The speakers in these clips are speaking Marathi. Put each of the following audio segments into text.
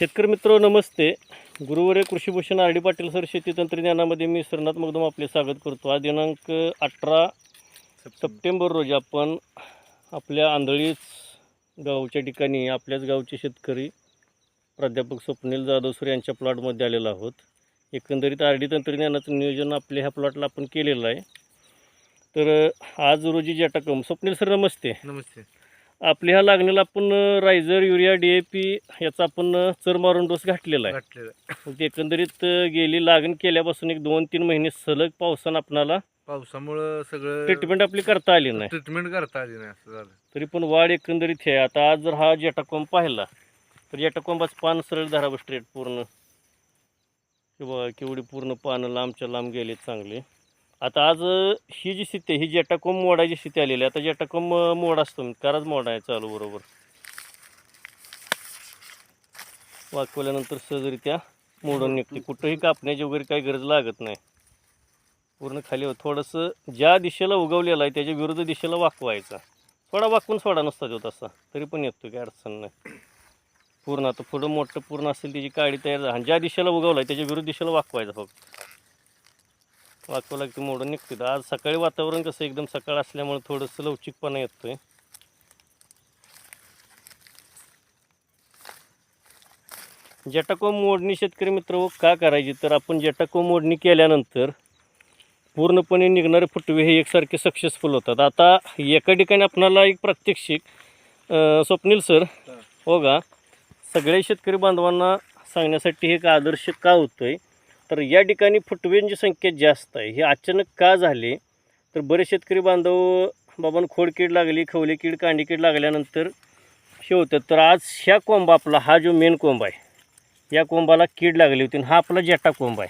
शेतकरी मित्र नमस्ते. गुरुवारे कृषीभूषण आर डी पाटील सर शेती तंत्रज्ञानामध्ये मी सरनाथ मगदम आपले स्वागत करतो. आज दिनांक अठरा सप्टेंबर रोजी आपण आपल्या आंधळीच गावच्या ठिकाणी आपल्याच गावचे शेतकरी प्राध्यापक स्वप्नील जाधव सर यांच्या प्लॉटमध्ये आलेलो आहोत. एकंदरीत आर डी तंत्रज्ञानाचं नियोजन आपल्या ह्या प्लॉटला आपण केलेलं आहे. तर आज रोजी जटाकम स्वप्नील सर नमस्ते. नमस्ते. आपल्या ह्या लागणीला आपण riser urea D A P याचा आपण चर मारून डोस घातलेला आहे. मग एकंदरीत गेली लागण केल्यापासून एक दोन तीन महिने सलग पावसानं आपणाला पावसामुळं सगळं ट्रीटमेंट आपली करता आली नाही. ट्रीटमेंट करता आली नाही असं झालं. तरी पण वाढ एकंदरीत आहे. आता आज जर हा जेटाकॉम पाहिला तर जेटाकॉम्बाचं पान सरळ धरावं स्ट्रेट पूर्ण. किंवा केवढी पूर्ण पानं लांबच्या लांब गेले चांगले. आता आज ही जी स्थिती आहे ही जेटाकोम मोडायची स्थिती आलेली आहे. आता जेटाकोम मोड असतो कराच मोड आहे चालू बरोबर. वाकवल्यानंतर सहजरित्या मोडून निघते. कुठंही कापण्याची वगैरे काही गरज लागत नाही. पूर्ण खाली हो- थोडंसं ज्या दिशेला उगवलेलं आहे त्याच्या विरुद्ध दिशेला वाकवायचा. थोडा वाकून सोडा नसता तो तसा. तरी पण येतो काही अडचण नाही. पूर्ण आता पुढं मोठं पूर्ण असेल त्याची काळी तयार आणि ज्या दिशेला उगवलं आहे त्याच्या विरुद्ध दिशेला वाकवायचा फक्त. वाकवला की ते मोडून निघते तर आज सकाळी वातावरण कसं एकदम सकाळ असल्यामुळे थोडंसं लवचिकपणा येतोय. जटाको मोडणी शेतकरी मित्र का करायची? तर आपण जटाको मोडणी केल्यानंतर पूर्णपणे निघणारे फुटवे हे एकसारखे सक्सेसफुल होतात. आता एका ठिकाणी आपणाला एक प्रात्यक्षिक स्वप्नील सर हो. का? सगळ्या शेतकरी बांधवांना सांगण्यासाठी हे एक आदर्श का होतो आहे तर या ठिकाणी फुटव्यांची संख्या जास्त आहे. हे अचानक का झाले? तर बरेच शेतकरी बांधव बाबांना खोडकीड लागली खवले कीड कांडी कीड लागल्यानंतर हे होतं. तर आज ह्या कोंब आपला हा जो मेन कोंब आहे या कोंबाला कीड लागली होती आणि हा आपला जेटा कोंब आहे.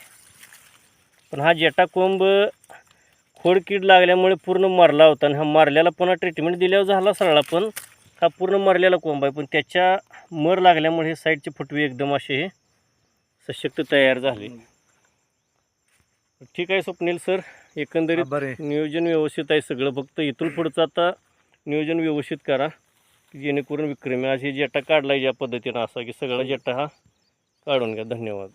पण हा जेटा कोंब खोडकीड लागल्यामुळे पूर्ण मरला होता आणि हा मारल्याला पुन्हा ट्रीटमेंट दिल्यावर झाला सरळा पण हा पूर्ण मरलेला कोंब आहे. पण त्याच्या मर लागल्यामुळे हे साईडचे फुटवे एकदम असे हे सशक्त तयार झाले. ठीक आहे स्वप्नील सर एकंदरीत बरे नियोजन व्यवस्थित आहे सगळं. फक्त इथून पुढचं आता नियोजन व्यवस्थित करा की जेणेकरून विक्रमी आज हे जेटा काढला ज्या पद्धतीनं असा की सगळा जेटा हा काढून घ्या. धन्यवाद.